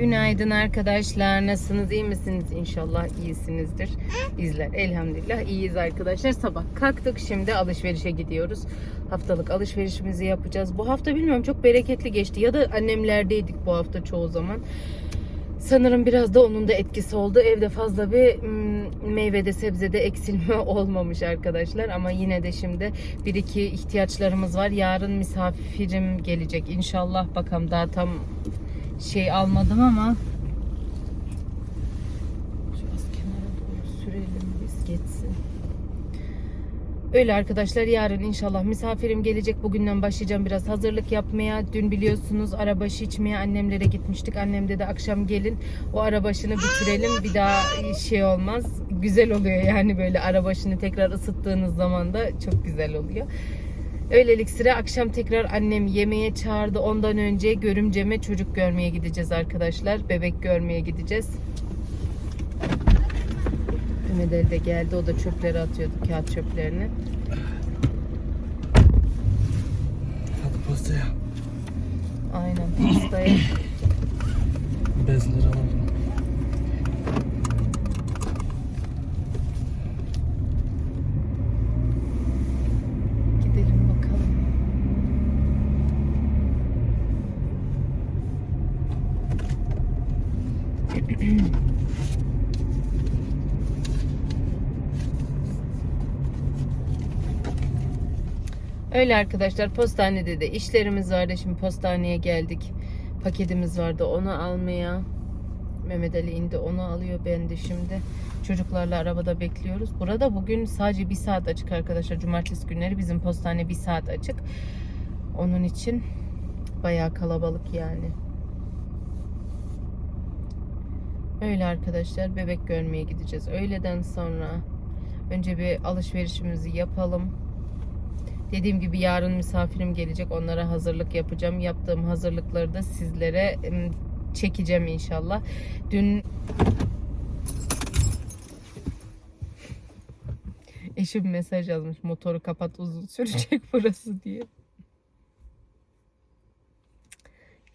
Günaydın arkadaşlar. Nasılsınız? İyi misiniz? İnşallah iyisinizdir. Bizler elhamdülillah iyiyiz arkadaşlar. Sabah kalktık. Şimdi alışverişe gidiyoruz. Haftalık alışverişimizi yapacağız. Bu hafta bilmiyorum çok bereketli geçti. Ya da annemlerdeydik bu hafta çoğu zaman. Sanırım biraz da onun da etkisi oldu. Evde fazla bir mm, meyvede sebzede eksilme olmamış arkadaşlar. Ama yine de şimdi bir iki ihtiyaçlarımız var. Yarın misafirim gelecek. İnşallah bakalım daha tam şey almadım ama şu az kenara doğru sürelim biz geçsin. Öyle arkadaşlar yarın inşallah misafirim gelecek. Bugünden başlayacağım biraz hazırlık yapmaya. Dün biliyorsunuz arabaşı içmeye annemlere gitmiştik. Annem dedi akşam gelin o arabaşını bitirelim. Bir daha şey olmaz. Güzel oluyor yani böyle arabaşını tekrar ısıttığınız zaman da çok güzel oluyor. Öylelik sıra akşam tekrar annem yemeğe çağırdı. Ondan önce görümceme çocuk görmeye gideceğiz arkadaşlar. Bebek görmeye gideceğiz. Mehmet de geldi. O da çöpleri atıyordu. Kağıt çöplerini. Hadi postaya. Aynen. Postaya. Bezleri alalım. Gidelim bakalım. Öyle arkadaşlar postanede de işlerimiz vardı. Şimdi postaneye geldik. Paketimiz vardı onu almaya. Mehmet Ali indi onu alıyor. Ben de şimdi çocuklarla arabada bekliyoruz. Burada bugün sadece bir saat açık arkadaşlar. Cumartesi günleri bizim postane bir saat açık. Onun için bayağı kalabalık yani. Öyle arkadaşlar bebek görmeye gideceğiz. Öğleden sonra önce bir alışverişimizi yapalım. Dediğim gibi yarın misafirim gelecek. Onlara hazırlık yapacağım. Yaptığım hazırlıkları da sizlere çekeceğim inşallah. Dün eşim mesaj yazmış. Motoru kapat uzun sürecek burası diye.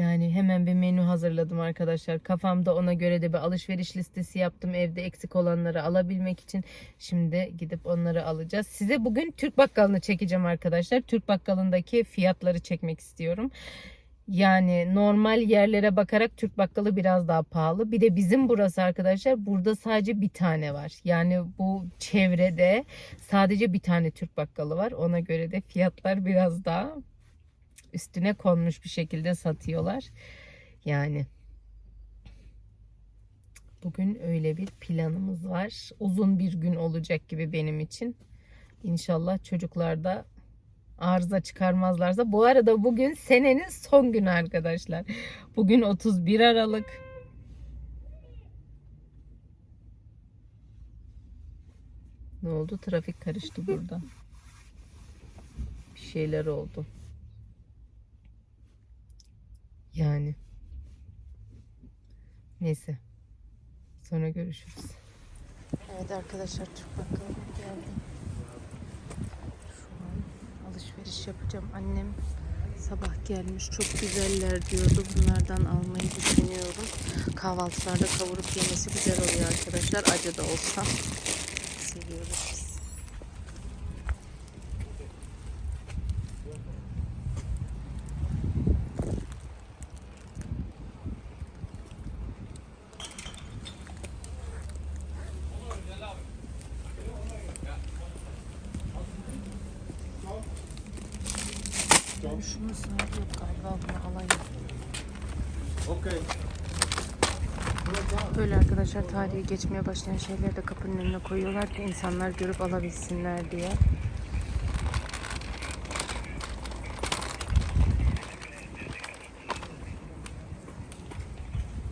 Yani hemen bir menü hazırladım arkadaşlar. Kafamda ona göre de bir alışveriş listesi yaptım. Evde eksik olanları alabilmek için. Şimdi gidip onları alacağız. Size bugün Türk bakkalını çekeceğim arkadaşlar. Türk bakkalındaki fiyatları çekmek istiyorum. Yani normal yerlere bakarak Türk bakkalı biraz daha pahalı. Bir de bizim burası arkadaşlar burada sadece bir tane var. Yani bu çevrede sadece bir tane Türk bakkalı var. Ona göre de fiyatlar biraz daha üstüne konmuş bir şekilde satıyorlar. Yani bugün öyle bir planımız var. Uzun bir gün olacak gibi benim için. İnşallah çocuklar da arıza çıkarmazlarsa. Bu arada bugün senenin son günü arkadaşlar. Bugün 31 Aralık. Ne oldu? Trafik karıştı burada. Bir şeyler oldu. Yani. Neyse. Sonra görüşürüz. Evet arkadaşlar Türk bakkalına geldim. Şu an alışveriş yapacağım. Annem sabah gelmiş çok güzeller diyordu. Bunlardan almayı düşünüyorum. Kahvaltılarda kavurup yemesi güzel oluyor arkadaşlar. Acı da olsa. Seviyoruz biz. Ben şunun sahibi yok galiba bunu alayım. Böyle arkadaşlar tarihi geçmeye başlayan şeyleri de kapının önüne koyuyorlar ki insanlar görüp alabilsinler diye.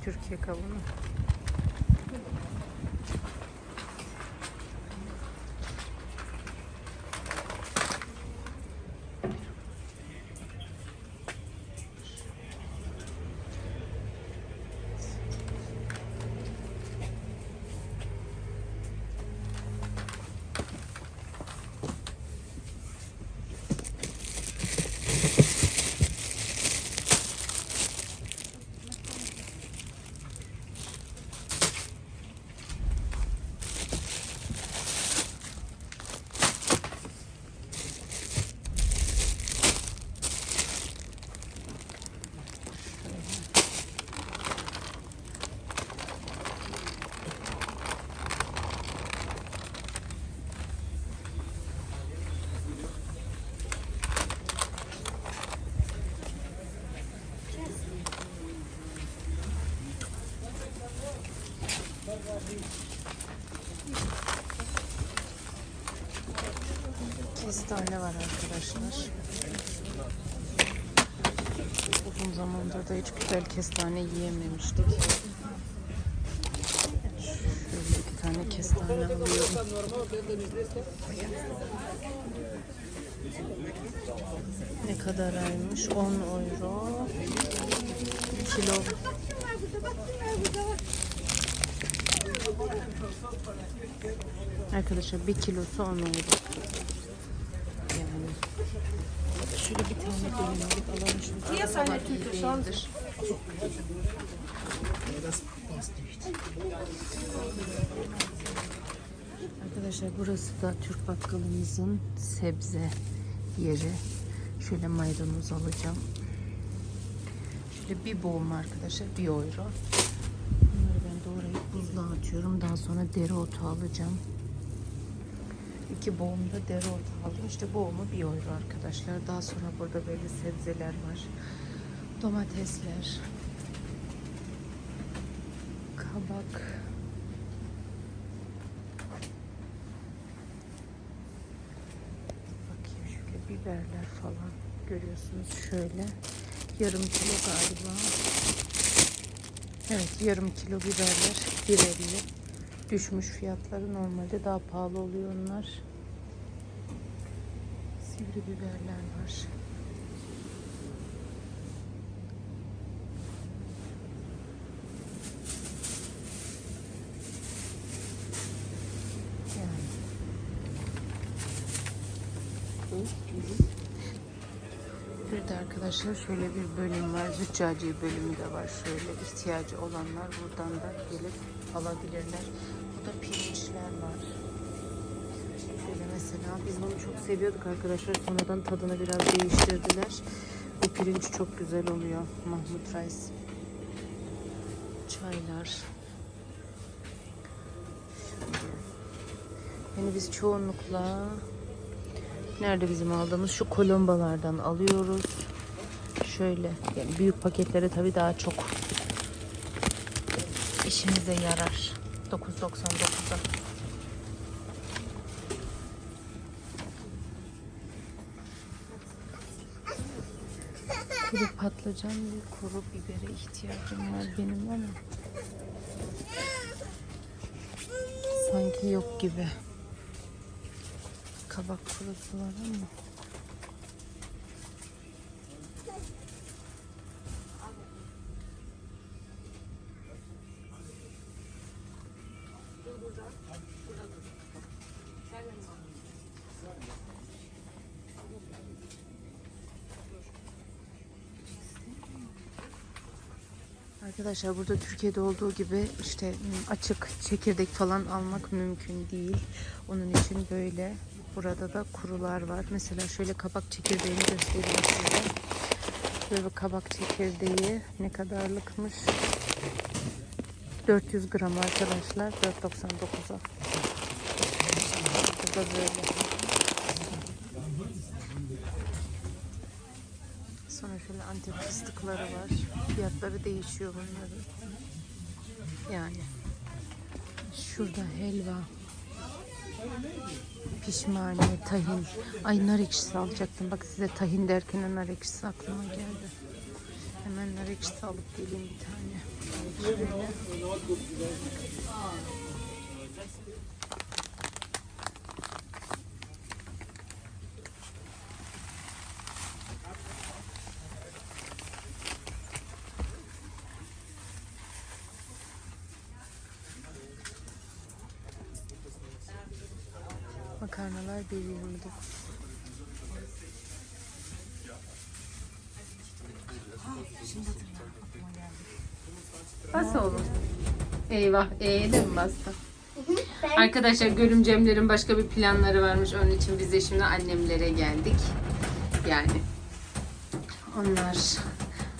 Türkiye kavunu. Kestane var arkadaşlar. Uzun zamandır da hiç güzel kestane yiyememiştik. Şöyle iki tane kestane alıyorum. Ne kadar aymış? 10 euro. Kilo. Arkadaşlar bir kilosu 10 euro. Yani. Arkadaşlar burası da Türk bakkalımızın sebze yeri. Şöyle maydanoz alacağım. Şöyle bir boğum arkadaşlar. Bir euro. Bunları ben doğrayıp buzluğa atıyorum. Daha sonra dereotu alacağım. İki boğum da dereotu aldım. İşte boğumu bir euro arkadaşlar. Daha sonra burada böyle sebzeler var. Domatesler. Kabak. Bakayım şöyle biberler falan görüyorsunuz şöyle. Yarım kilo galiba. Evet yarım kilo biberler 1.50. Düşmüş fiyatları normalde daha pahalı oluyor onlar. Sivri biberler var. Bir de arkadaşlar şöyle bir bölüm var. Züccaciye bölümü de var. Şöyle ihtiyacı olanlar buradan da gelip alabilirler. Burada pirinçler var. Şöyle mesela biz bunu çok seviyorduk arkadaşlar. Sonradan tadını biraz değiştirdiler. Bu pirinç çok güzel oluyor. Mahmut Reis. Çaylar. Yani biz çoğunlukla Nerede bizim aldığımız? Şu kolombalardan alıyoruz. Şöyle. Yani büyük paketlere tabii daha çok işimize yarar. 9.99'a. Kuru patlıcan ve kuru bibere ihtiyacım var benim ama sanki yok gibi. Kabak kurusu var ama. Arkadaşlar burada Türkiye'de olduğu gibi işte açık çekirdek falan almak mümkün değil. Onun için böyle burada da kurular var. Mesela şöyle kabak çekirdeğini göstereyim size. Böyle kabak çekirdeği ne kadarlıkmış? 400 gram arkadaşlar. 4.99'a. Burada böyle. Sonra şöyle antep fıstıkları var. Fiyatları değişiyor bunların. Yani. Şurada helva. Pişmaniye, tahin. Ay nar ekşisi alacaktım. Bak size tahin derken nar ekşisi aklıma geldi. Hemen nar ekşisi alıp geleyim bir tane. Şöyle. 1.29. Bas oğlum. Eyvah. E'ye de mi bastın? Arkadaşlar görümcemlerin başka bir planları varmış. Onun için biz de şimdi annemlere geldik. Yani onlar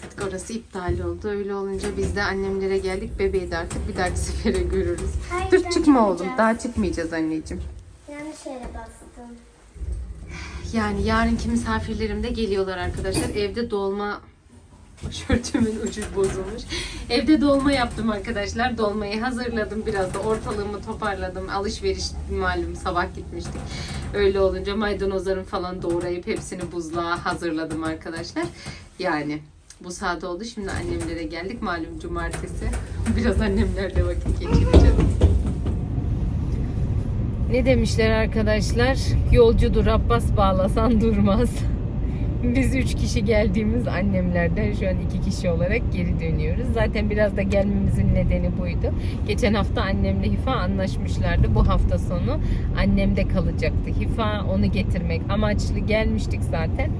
artık orası iptal oldu. Öyle olunca biz de annemlere geldik. Bebeği de artık bir dahaki sefere görürüz. Hayır, Dur çıkma oğlum. Daha çıkmayacağız anneciğim. Yanlış yere bastım. Yani yarınki misafirlerim de geliyorlar arkadaşlar. Evde dolma Başörtümün ucu bozulmuş. Evde dolma yaptım arkadaşlar. Dolmayı hazırladım. Biraz da ortalığımı toparladım. Alışveriş malum sabah gitmiştik. Öyle olunca maydanozların falan doğrayıp hepsini buzluğa hazırladım arkadaşlar. Yani bu saat oldu. Şimdi annemlere geldik. Malum cumartesi. Biraz annemlerle vakit geçireceğiz. Ne demişler arkadaşlar? Yolcudur Abbas bağlasan durmaz. Biz üç kişi geldiğimiz annemlerden şu an iki kişi olarak geri dönüyoruz. Zaten biraz da gelmemizin nedeni buydu. Geçen hafta annemle Hifa anlaşmışlardı. Bu hafta sonu annemde kalacaktı. Hifa onu getirmek amaçlı gelmiştik zaten.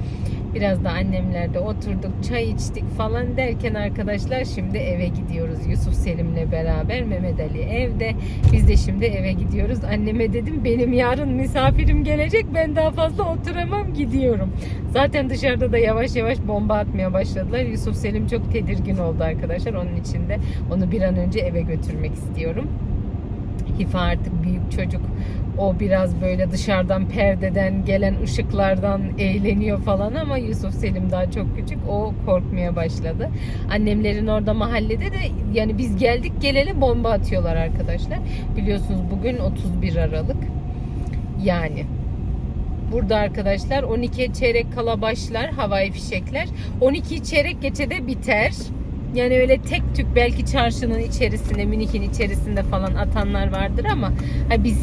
Biraz da annemlerde oturduk, çay içtik falan derken arkadaşlar şimdi eve gidiyoruz. Yusuf Selim'le beraber Mehmet Ali evde. Biz de şimdi eve gidiyoruz. Anneme dedim benim yarın misafirim gelecek. Ben daha fazla oturamam gidiyorum. Zaten dışarıda da yavaş yavaş bomba atmaya başladılar. Yusuf Selim çok tedirgin oldu arkadaşlar. Onun için de onu bir an önce eve götürmek istiyorum. Hifa artık büyük çocuk. O biraz böyle dışarıdan perdeden gelen ışıklardan eğleniyor falan ama Yusuf Selim daha çok küçük. O korkmaya başladı. Annemlerin orada mahallede de yani biz geldik geleli bomba atıyorlar arkadaşlar. Biliyorsunuz bugün 31 Aralık. Yani Burada arkadaşlar 12 çeyrek kala başlar havai fişekler. 12 çeyrek geçe de biter. Yani öyle tek tük belki çarşının içerisinde, Münih'in içerisinde falan atanlar vardır ama ha biz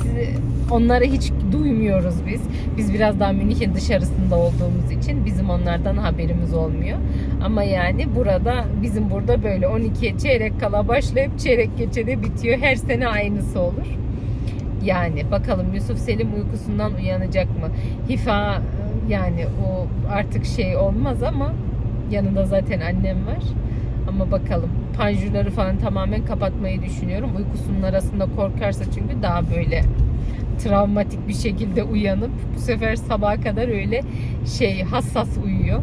onları hiç duymuyoruz biz. Biz biraz daha Münih'in dışarısında olduğumuz için bizim onlardan haberimiz olmuyor. Ama yani burada bizim burada böyle 12'ye çeyrek kala başlayıp çeyrek geçe de bitiyor. Her sene aynısı olur. Yani bakalım Yusuf Selim uykusundan uyanacak mı? Hifa yani o artık şey olmaz ama yanında zaten annem var. Ama bakalım panjurları falan tamamen kapatmayı düşünüyorum. Uykusunun arasında korkarsa çünkü daha böyle travmatik bir şekilde uyanıp bu sefer sabaha kadar öyle şey hassas uyuyor.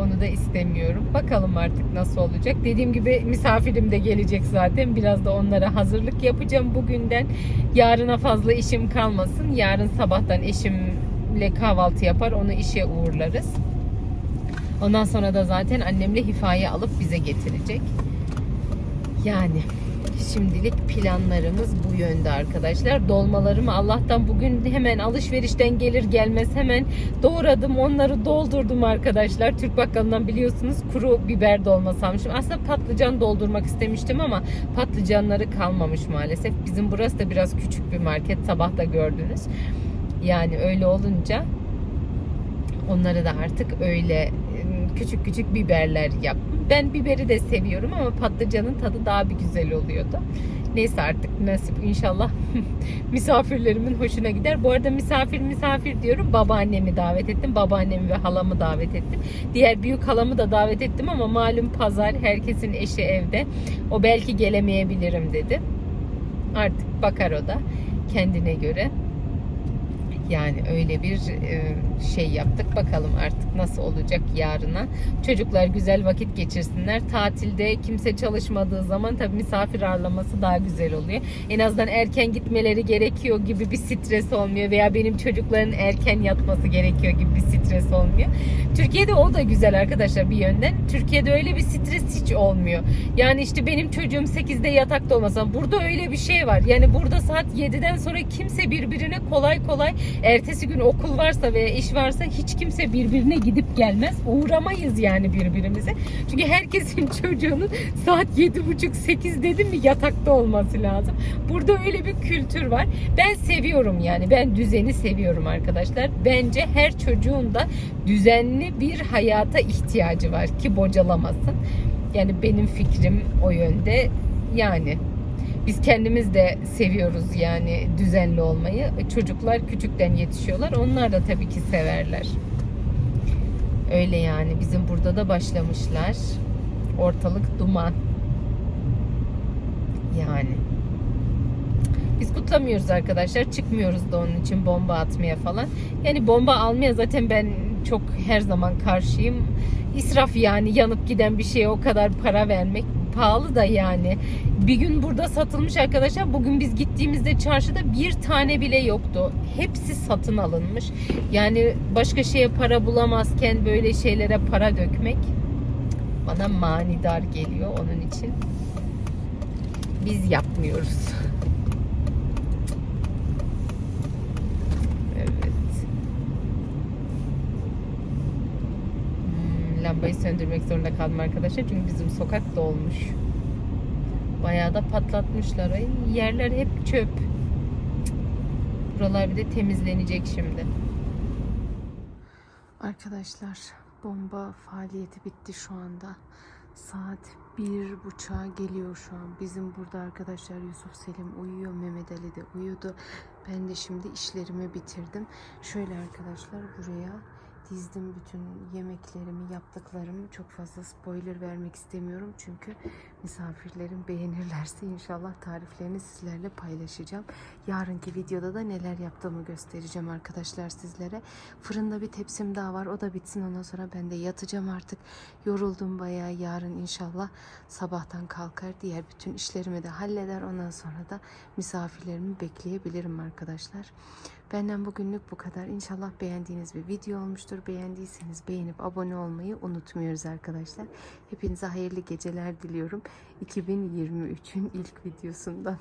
Onu da istemiyorum. Bakalım artık nasıl olacak. Dediğim gibi misafirim de gelecek zaten. Biraz da onlara hazırlık yapacağım bugünden. Yarına fazla işim kalmasın. Yarın sabahtan eşimle kahvaltı yapar. Onu işe uğurlarız. Ondan sonra da zaten annemle Hifa'yı alıp bize getirecek. Yani şimdilik planlarımız bu yönde arkadaşlar. Dolmalarımı Allah'tan bugün hemen alışverişten gelir gelmez hemen doğradım. Onları doldurdum arkadaşlar. Türk bakkalından biliyorsunuz kuru biber dolması almışım. Aslında patlıcan doldurmak istemiştim ama patlıcanları kalmamış maalesef. Bizim burası da biraz küçük bir market. Sabah da gördünüz. Yani öyle olunca onları da artık öyle küçük küçük biberler yaptım. Ben biberi de seviyorum ama patlıcanın tadı daha bir güzel oluyordu. Neyse artık nasip inşallah misafirlerimin hoşuna gider. Bu arada misafir misafir diyorum. Babaannemi davet ettim. Babaannemi ve halamı davet ettim. Diğer büyük halamı da davet ettim ama malum pazar herkesin eşi evde. O belki gelemeyebilirim dedi. Artık bakar o da kendine göre. Yani öyle bir şey yaptık. Bakalım artık nasıl olacak yarına. Çocuklar güzel vakit geçirsinler. Tatilde kimse çalışmadığı zaman tabii misafir ağırlaması daha güzel oluyor. En azından erken gitmeleri gerekiyor gibi bir stres olmuyor veya benim çocukların erken yatması gerekiyor gibi bir stres olmuyor. Türkiye'de o da güzel arkadaşlar bir yönden. Türkiye'de öyle bir stres hiç olmuyor. Yani işte benim çocuğum 8'de yatakta olmasa burada öyle bir şey var. Yani burada saat 7'den sonra kimse birbirine kolay kolay ertesi gün okul varsa veya iş varsa hiç kimse birbirine gidip gelmez. Uğramayız yani birbirimize. Çünkü herkesin çocuğunun saat 7.30-8 dedim mi yatakta olması lazım. Burada öyle bir kültür var. Ben seviyorum yani. Ben düzeni seviyorum arkadaşlar. Bence her çocuğun da düzenli bir hayata ihtiyacı var ki bocalamasın. Yani benim fikrim o yönde. Yani biz kendimiz de seviyoruz yani düzenli olmayı. Çocuklar küçükten yetişiyorlar. Onlar da tabii ki severler. Öyle yani. Bizim burada da başlamışlar. Ortalık duman. Yani. Biz kutlamıyoruz arkadaşlar. Çıkmıyoruz da onun için bomba atmaya falan. Yani bomba almaya zaten ben çok her zaman karşıyım. İsraf yani yanıp giden bir şeye o kadar para vermek pahalı da yani. Bir gün burada satılmış arkadaşlar. Bugün biz gittiğimizde çarşıda bir tane bile yoktu. Hepsi satın alınmış. Yani başka şeye para bulamazken böyle şeylere para dökmek bana manidar geliyor onun için. Biz yapmıyoruz. Evet. Hmm, lambayı söndürmek zorunda kaldım arkadaşlar çünkü bizim sokak dolmuş. Bayağı da patlatmışlar. Ay, yerler hep çöp. Buralar bir de temizlenecek şimdi. Arkadaşlar bomba faaliyeti bitti şu anda. Saat bir buçuğa geliyor şu an. Bizim burada arkadaşlar Yusuf Selim uyuyor. Mehmet Ali de uyudu. Ben de şimdi işlerimi bitirdim. Şöyle arkadaşlar buraya dizdim bütün yemeklerimi, yaptıklarımı. Çok fazla spoiler vermek istemiyorum. Çünkü misafirlerim beğenirlerse inşallah tariflerini sizlerle paylaşacağım. Yarınki videoda da neler yaptığımı göstereceğim arkadaşlar sizlere. Fırında bir tepsim daha var. O da bitsin ondan sonra ben de yatacağım artık. Yoruldum bayağı. Yarın inşallah sabahtan kalkar. Diğer bütün işlerimi de halleder. Ondan sonra da misafirlerimi bekleyebilirim arkadaşlar. Benden bugünlük bu kadar. İnşallah beğendiğiniz bir video olmuştur. Beğendiyseniz beğenip abone olmayı unutmuyoruz arkadaşlar. Hepinize hayırlı geceler diliyorum. 2023'ün ilk videosundan.